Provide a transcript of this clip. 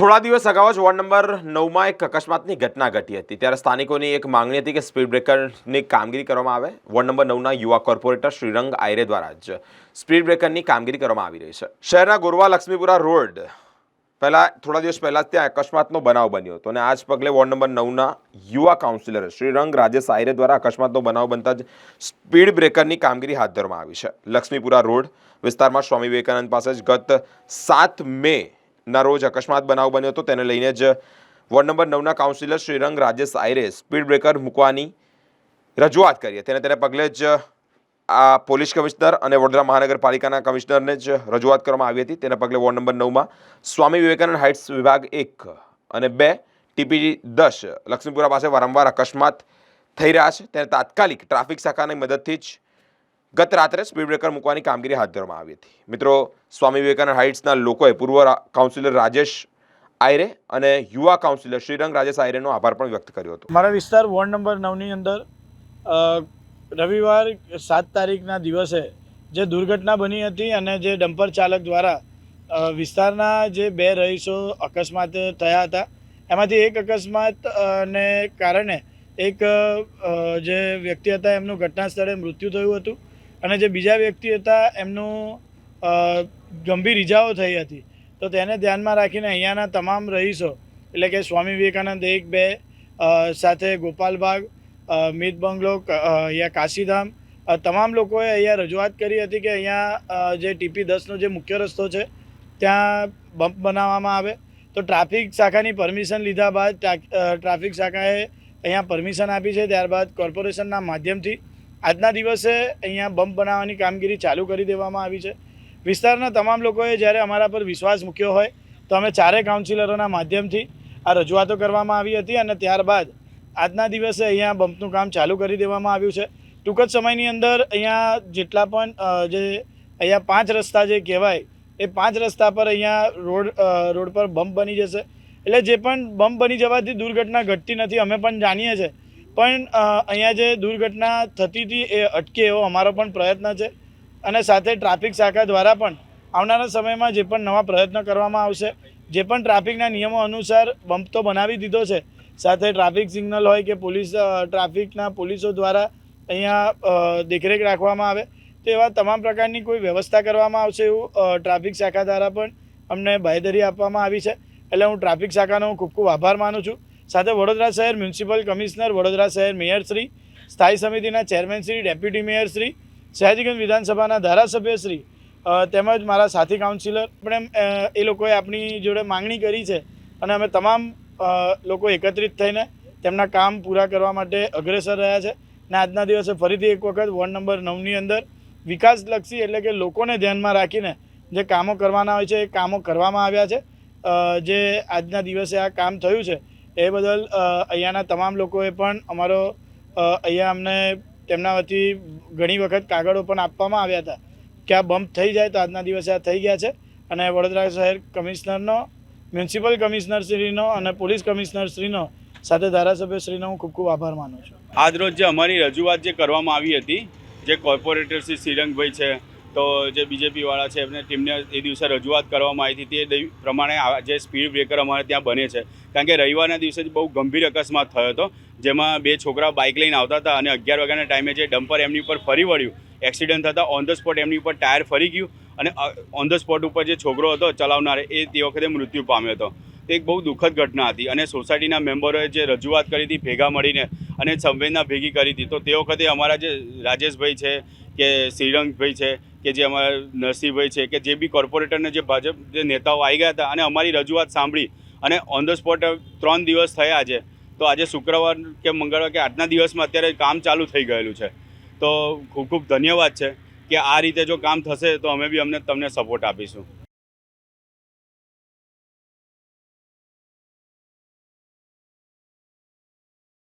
થોડા દિવસ અગાઉ જ વોર્ડ નંબર નવમાં એક અકસ્માતની ઘટના ઘટી હતી. ત્યારે સ્થાનિકોની એક માંગણી હતી કે સ્પીડ બ્રેકરની કામગીરી કરવામાં આવે. વોર્ડ નંબર નવના યુવા કોર્પોરેટર શ્રીરંગ આયરે દ્વારા જ સ્પીડ બ્રેકરની કામગીરી કરવામાં આવી રહી છે. શહેરના ગોરવા લક્ષ્મીપુરા રોડ પહેલાં થોડા દિવસ પહેલાં ત્યાં અકસ્માતનો બનાવ બન્યો હતો અને આ જ પગલે વોર્ડ નંબર નવના યુવા કાઉન્સિલર શ્રીરંગ રાજેશ આયરે દ્વારા અકસ્માતનો બનાવ બનતા જ સ્પીડ બ્રેકરની કામગીરી હાથ ધરવામાં આવી છે. લક્ષ્મીપુરા રોડ વિસ્તારમાં સ્વામી વિવેકાનંદ પાસે જ ગત સાત મે ના રોજ અકસ્માત બનાવ બન્યો હતો, તેને લઈને જ ward number નવના councillor Shrirang Rajesh Ayre speed breaker મૂકવાની રજૂઆત કરી હતી. અને તેને પગલે જ આ પોલીસ કમિશનર અને વડોદરા મહાનગરપાલિકાના કમિશનરને જ રજૂઆત કરવામાં આવી હતી. તેના પગલે વોર્ડ નંબર નવમાં સ્વામી વિવેકાનંદ હાઇટ્સ વિભાગ એક અને બે, ટીપીજી દસ, લક્ષ્મીપુરા પાસે વારંવાર અકસ્માત થઈ રહ્યા છે. તેને તાત્કાલિક ટ્રાફિક શાખાની મદદથી જ ગત રાત્રે સ્પીડ બ્રેકર મૂકવાની કામગીરી હાથ ધરવામાં આવી હતી. મિત્રો, સ્વામી વિવેકાનંદ હાઇટ્સના લોકોએ પૂર્વ કાઉન્સિલર રાજેશ આયરે અને યુવા કાઉન્સિલર શ્રીરંગ રાજેશ આયરેનો આભાર પણ વ્યક્ત કર્યો હતો. મારા વિસ્તાર વોર્ડ નંબર નવની અંદર રવિવાર સાત તારીખના દિવસે જે દુર્ઘટના બની હતી અને જે ડમ્પર ચાલક દ્વારા વિસ્તારના જે બે રહીશો અકસ્માત થયા હતા, એમાંથી એક અકસ્માતને કારણે એક જે વ્યક્તિ હતા, એમનું ઘટના સ્થળે મૃત્યુ થયું હતું. અને જે બીજા વ્યક્તિ હતા, એમનું ગંભીર ઇજાઓ થઈ હતી, તો તેને ધ્યાનમાં રાખીને અહીંયાના તમામ રહીશો, એટલે કે સ્વામી વિવેકાનંદ એક, બે સાથે ગોપાલબાગ મિત બંગલો અહીંયા કાશીધામ તમામ લોકોએ અહીંયા રજૂઆત કરી હતી કે અહીંયા જે ટીપી દસનો જે મુખ્ય રસ્તો છે, ત્યાં બમ્પ બનાવવામાં આવે. તો ટ્રાફિક શાખાની પરમિશન લીધા બાદ ટ્રાફિક શાખાએ અહીંયા પરમિશન આપી છે, ત્યારબાદ કોર્પોરેશનના માધ્યમથી આજના દિવસે અહીંયા બમ્પ બનાવવાની કામગીરી ચાલુ કરી દેવામાં આવી છે. વિસ્તારના તમામ લોકોએ જ્યારે અમારા પર વિશ્વાસ મૂક્યો હોય, તો અમે ચારેય કાઉન્સિલરોના માધ્યમથી આ રજૂઆતો કરવામાં આવી હતી અને ત્યારબાદ આજના દિવસે અહીંયા બમ્પનું કામ ચાલુ કરી દેવામાં આવ્યું છે. ટૂંક જ સમયની અંદર અહીંયા જેટલા પણ જે અહીંયા પાંચ રસ્તા જે કહેવાય, એ પાંચ રસ્તા પર અહીંયા રોડ રોડ પર બમ્પ બની જશે. એટલે જે પણ બમ્પ બની જવાથી દુર્ઘટના ઘટતી નથી, અમે પણ જાણીએ છીએ. પણ અહીંયા જે દુર્ઘટના થતી હતી એ અટકે એવો અમારો પણ પ્રયત્ન છે. અને સાથે ટ્રાફિક શાખા દ્વારા પણ આવનારા સમયમાં જે પણ નવા પ્રયત્નો કરવામાં આવશે, જે પણ ટ્રાફિકના નિયમો અનુસાર બમ્પ તો બનાવી દીધો છે. સાથે ટ્રાફિક સિગ્નલ હોય કે પોલીસ ટ્રાફિકના પોલીસો દ્વારા અહીંયા દેખરેખ રાખવામાં આવે, તો એવા તમામ પ્રકારની કોઈ વ્યવસ્થા કરવામાં આવશે એવું ટ્રાફિક શાખા દ્વારા પણ અમને બાંયધરી આપવામાં આવી છે. એટલે હું ટ્રાફિક શાખાનો ખૂબ ખૂબ આભાર માનું છું. સાથે વડોદરા શહેર મ્યુનિસિપલ કમિશનર, વડોદરા શહેર મેયરશ્રી સ્થાયી સમિતિના ચેરમેન શ્રી, ડેપ્યુટી મેયરશ્રી સયાજીગંજ વિધાનસભાના ધારાસભ્ય શ્રી તેમજ મારા સાથી કાઉન્સિલર. પણ એમ એ લોકોએ આપણી જોડે માંગણી કરી છે અને અમે તમામ લોકો એકત્રિત થઈને તેમના કામ પૂરા કરવા માટે અગ્રેસર રહ્યા છે અને આજના દિવસે ફરીથી એક વખત વોર્ડ નંબર નવની અંદર વિકાસલક્ષી એટલે કે લોકોને ધ્યાનમાં રાખીને જે કામો કરવાના હોય છે એ કામો કરવામાં આવ્યા છે. જે આજના દિવસે આ કામ થયું છે એ બદલ અહીંયાના તમામ લોકોએ પણ અમારો અહીંયા અમને તેમના વતી ઘણી વખત કાગળો પણ આપવામાં આવ્યા હતા કે આ બમ્પ થઈ જાય તો આજના દિવસે આ થઈ ગયા છે. અને વડોદરા શહેર કમિશનરનો, મ્યુનિસિપલ કમિશનરશ્રીનો અને પોલીસ કમિશનરશ્રીનો સાથે ધારાસભ્યશ્રીનો હું ખૂબ ખૂબ આભાર માનું છું. આજરોજ જે અમારી રજૂઆત જે કરવામાં આવી હતી, જે કોર્પોરેટર શ્રી શ્રીરંગભાઈ છે તો જે બીજેપીવાળા છે, એમને ટીમને એ દિવસે રજૂઆત કરવામાં આવી હતી. તે પ્રમાણે જે સ્પીડ બ્રેકર અમારે ત્યાં બને છે. કારણ કે રવિવારના દિવસે જ બહુ ગંભીર અકસ્માત થયો હતો, જેમાં બે છોકરા બાઇક લઈને આવતા હતા અને અગિયાર વાગ્યાના ટાઈમે જે ડમ્પર એમની ઉપર ફરી વળ્યું. એક્સિડન્ટ થતાં ઓન ધ સ્પોટ એમની ઉપર ટાયર ફરી ગયું અને ઓન ધ સ્પોટ ઉપર જે છોકરો હતો ચલાવનાર, એ તે વખતે મૃત્યુ પામ્યો હતો. એક બહુ દુઃખદ ઘટના હતી અને સોસાયટીના મેમ્બરોએ જે રજૂઆત કરી હતી, ભેગા મળીને અને સંવેદના ભેગી કરી હતી, તો તે વખતે અમારા જે રાજેશભાઈ છે કે શ્રીરંગભાઈ છે, કે જે અમારા નરસિંહભાઈ છે, કે જે બી કોર્પોરેટરને જે ભાજપ જે નેતાઓ આવી ગયા હતા, અને અમારી રજૂઆત સાંભળી, અને ઓન ધ સ્પોટ ત્રણ દિવસ થયા છે તો આજે શુક્રવાર કે મંગળવાર કે આજના દિવસમાં અત્યારે કામ ચાલુ થઈ ગયેલું છે. તો ખૂબ ખૂબ ધન્યવાદ છે કે આ રીતે જો કામ થશે, તો અમે બી અમને તમને સપોર્ટ આપીશું.